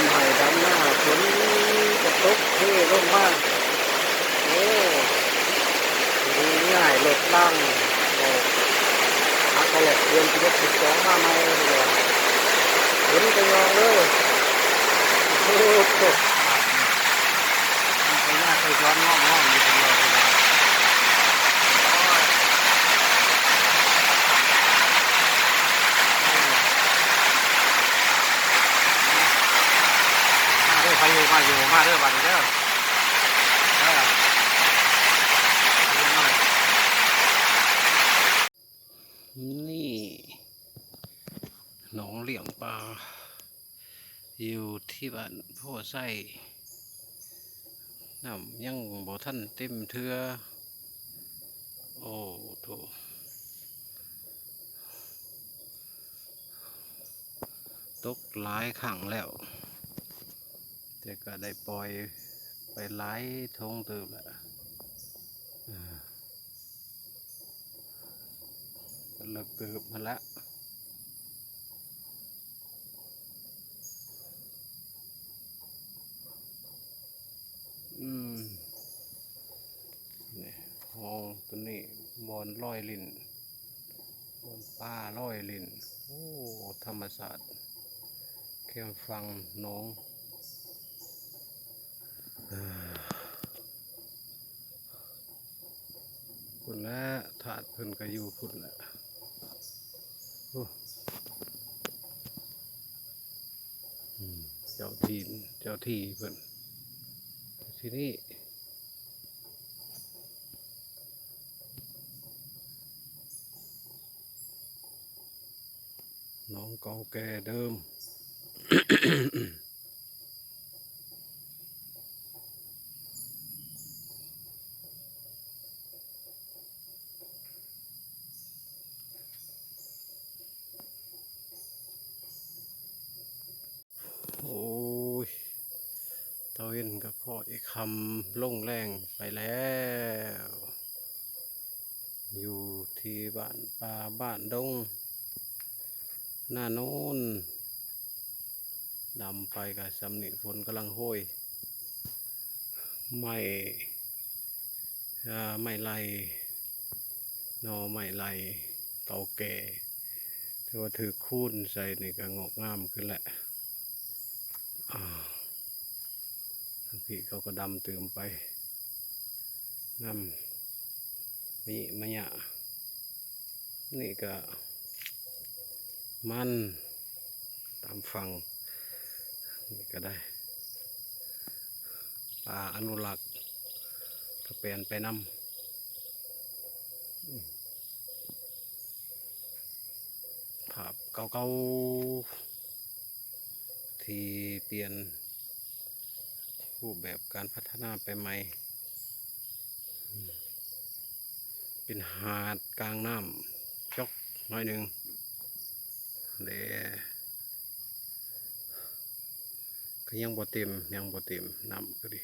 ำไห้ดำหน้าฝนกระตุกเท่ลงมากโอ้ดีง่ายหลบล้างโอ้ฮักหลดเดือนที่ยี่สิบสองมาไหมเลยฝนไปงองเลยโอ้โหไปหน้าไปซ้อนห้องห้องนี่ มาเด้อไปอยู่มาอยู่มาเด้อบัดนี้เด้อเออเอาหน่อยนี่หนองเหลี่ยงปลาอยู่ที่บ้านพ่อไส้น้ำยังบ่ท่านเต็มเทือโอ้โถตกหลายขังแล้ว แต่ก็ได้ปล่อยไปหลายทงเติบแล้วก็เลิกเติบมาแล้วอืมนี่ห้องตัวนี้บอนร้อยลินบอนป้าร้อยลินโอ้ ธรรมศาสตร์เข้มฟังน้อง อ่าคุณและถาดเพิ่นก็อยู่คุณแหละเจ้าทีนเจ้าที่เพิ่นที่นี่น้องเก่าแก่เดิม โอ้ย ตะเวนก็ขออีกคำลงแรงไปแล้ว อยู่ที่บ้านป่าบ้านดง หน้าโน้นดำไปกับสำนิฝนกำลังโห้ยไม่ไม่ไล่หนอไม่ไล่เก่าแก่แต่ว่าถือคูนใส่นี่ก็งอกงามขึ้นแหละอ่าทางพี่เขาก็ดำเติมไปน้ำมีมะยะนี่ก็ มันตามฟังนี่ก็ได้ปลาอนุรักษ์ก็เปลี่ยนไปน้ำภาพเก่าๆที่เปลี่ยน รูปแบบการพัฒนาไปใหม่ เป็นหาดกลางน้ำจอกหน่อยหนึ่งเดก็ยังบ่เต็มยังบ่เต็มน้ำก็ดี